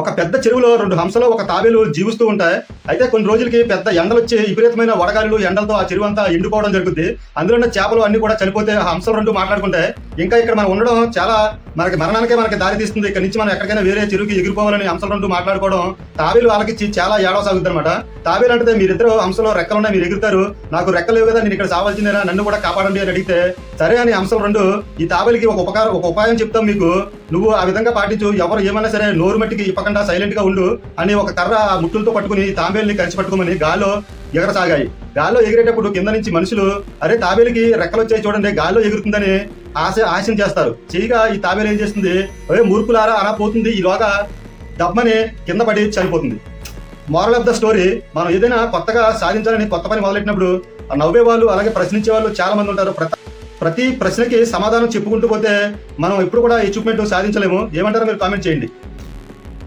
ఒక పెద్ద చెరువులో రెండు హంసలు ఒక తాబేలు జీవిస్తూ ఉంటాయి. అయితే కొన్ని రోజులకి పెద్ద ఎండలు వచ్చి విపరీతమైన వడగాలులు ఎండలతో ఆ చెరువు అంతా ఎండిపోవడం జరుగుతుంది అందులో ఉన్న చేపలు అన్ని కూడా చనిపోతే ఆ హంసలు రెండు మాట్లాడుకుంటాయి. ఇంకా ఇక్కడ మనం ఉండడం చాలా మనకి మరణానికే మనకి దారి తీస్తుంది. ఇక్కడ నుంచి మనం ఎక్కడికైనా వేరే చెరువుకి ఎగిరిపోవాలని అంశాలు రెండు మాట్లాడుకోవడం తాబేలు వాళ్ళకి చాలా ఏడవ సాగుద్ది అనమాట తాబేలు అంటే మీరిద్దరు అంశంలో రెక్కలు ఉన్నాయి మీరు ఎగురుతారు. నాకు రెక్కలు లేవు కదా నేను ఇక్కడ సావాల్సిందేనా? నన్ను కూడా కాపాడండి అని అడిగితే సరే అని అంశం రెండు ఈ తాబేలుకి ఒక ఉపకారం ఒక ఉపాయం చెప్తాం మీకు. నువ్వు ఆ విధంగా పాటించు ఎవరు ఏమన్నా సరే నోరు మట్టికి ఇప్పకుండా సైలెంట్గా ఉండు అని ఒక కర్ర ఆ ముట్టులతో పట్టుకుని ఈ తాబేల్ని కలిసి పట్టుకోమని గాలో ఎగరసాగాయి. గాల్లో ఎగిరేటప్పుడు కింద నుంచి మనుషులు అరే తాబేలుకి రెక్కలు వచ్చాయి చూడండి గాల్లో ఎగురుతుందని ఆశ ఆశం చేస్తారు. చేయగా ఈ తాబేలు ఏం చేస్తుంది? అరే మూర్ఖులారా అలా పోతుంది. ఈలోగా దబ్బని కింద పడి చనిపోతుంది. మారల్ ఆఫ్ ద స్టోరీ మనం ఏదైనా కొత్తగా సాధించాలని కొత్త పని మొదలెట్టినప్పుడు ఆ నవ్వే వాళ్ళు అలాగే ప్రశ్నించే వాళ్ళు చాలా మంది ఉంటారు. ప్రతి ప్రతి ప్రశ్నకి సమాధానం చెప్పుకుంటూ పోతే మనం ఎప్పుడు కూడా అచీవ్మెంట్ సాధించలేము. ఏమంటారో మీరు కామెంట్ చేయండి.